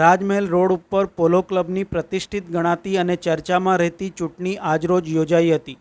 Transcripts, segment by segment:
રાજમહેલ road ઉપર પોલો ક્લબની પ્રતિષ્ઠિત ગણાતી અને ચર્ચામાં રહેતી ચૂંટણી આજરોજ યોજાઈ હતી.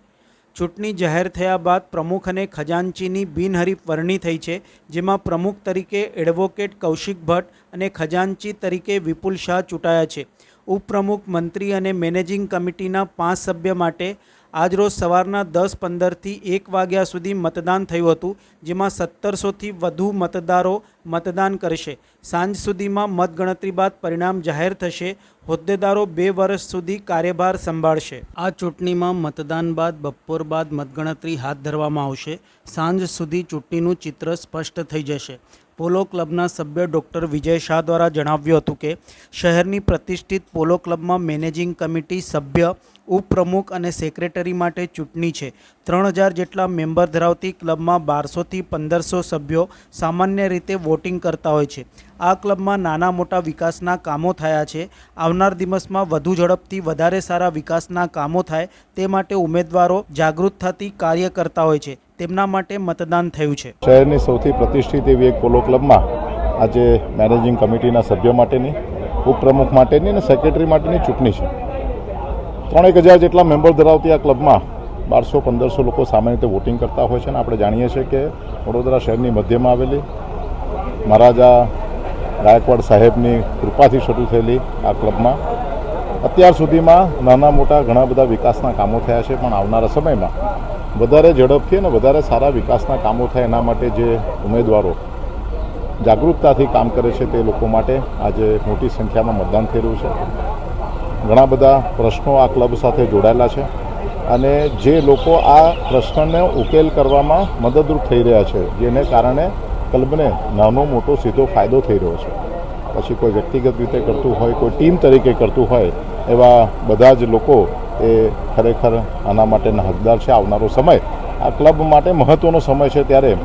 ચૂંટણી જાહેર થયા બાદ પ્રમુખ અને ખજાનચીની બિનહરીફ વરણી થઈ છે, જેમાં પ્રમુખ તરીકે એડવોકેટ કૌશિક ભટ્ટ અને ખજાનચી તરીકે વિપુલ શાહ ચૂંટાયા છે. ઉપપ્રમુખ મંત્રી અને મેનેજિંગ કમિટીના પાંચ સભ્ય માટે આજરોજ સવારના દસ પંદરથી એક વાગ્યા સુધી મતદાન થયું હતું, જેમાં સત્તરસોથી વધુ મતદારો મતદાન કરશે. સાંજ સુધીમાં મતગણતરી બાદ પરિણામ જાહેર થશે. હોદ્દેદારો બે વર્ષ સુધી કાર્યભાર સંભાળશે. આ ચૂંટણીમાં મતદાન બાદ બપોર બાદ મતગણતરી હાથ ધરવામાં આવશે. સાંજ સુધી ચૂંટણીનું ચિત્ર સ્પષ્ટ થઈ જશે. પોલો ક્લબના સભ્ય ડૉક્ટર વિજય શાહ દ્વારા જણાવ્યું હતું કે, શહેરની પ્રતિષ્ઠિત પોલો ક્લબમાં મેનેજિંગ કમિટી સભ્ય ઉપપ્રમુખ અને સેક્રેટરી માટે ચૂંટણી છે. ત્રણ હજાર જેટલા મેમ્બર ધરાવતી ક્લબમાં બારસોથી પંદરસો સભ્યો સામાન્ય રીતે વોટિંગ કરતા હોય છે. આ ક્લબમાં નાના મોટા વિકાસના કામો થયા છે. આવનાર દિવસમાં વધુ ઝડપથી વધારે સારા વિકાસના કામો થાય તે માટે ઉમેદવારો જાગૃત થતી કાર્ય કરતા હોય છે. તેમના માટે મતદાન થયું છે. શહેરની સૌથી પ્રતિષ્ઠિત એવી એક પોલો ક્લબમાં આજે મેનેજિંગ કમિટીના સભ્યો માટેની, ઉપપ્રમુખ માટેની અને સેક્રેટરી માટેની ચૂંટણી છે. ત્રણેક હજાર જેટલા મેમ્બર ધરાવતી આ ક્લબમાં બારસો, પંદરસો લોકો સામાન્ય રીતે વોટિંગ કરતા હોય છે અને આપણે જાણીએ છીએ કે વડોદરા શહેરની મધ્યમાં આવેલી મહારાજા ગાયકવાડ સાહેબની કૃપાથી શરૂ થયેલી આ ક્લબમાં. અત્યાર સુધીમાં નાના મોટા ઘણા બધા વિકાસના કામો થયા છે, પણ આવનારા સમયમાં વધારે ઝડપથી અને વધારે સારા વિકાસના કામો થાય એના માટે જે ઉમેદવારો જાગૃતતાથી કામ કરે છે તે લોકો માટે આજે મોટી સંખ્યામાં મતદાન થઈ રહ્યું છે. ઘણા બધા પ્રશ્નો આ ક્લબ સાથે જોડાયેલા છે અને જે લોકો આ પ્રશ્નને ઉકેલ કરવામાં મદદરૂપ થઈ રહ્યા છે, જેને કારણે ક્લબને નાનો મોટો સીધો ફાયદો થઈ રહ્યો છે. પછી કોઈ વ્યક્તિગત રીતે કરતું હોય, કોઈ ટીમ તરીકે કરતું હોય, એવા બધા જ લોકો એ ખરેખર આના માટેના હકદાર છે આવનારો સમય. આ ક્લબ માટે મહત્ત્વનો સમય છે ત્યારે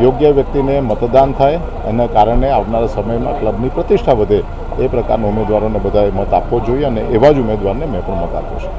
યોગ્ય વ્યક્તિને મતદાન થાય, એના કારણે આવનારા સમયમાં ક્લબની પ્રતિષ્ઠા વધે. એ પ્રકારના ઉમેદવારોને બધાએ મત આપવો જોઈએ અને એવા જ ઉમેદવારને મેં પણ મત આપ્યો છે.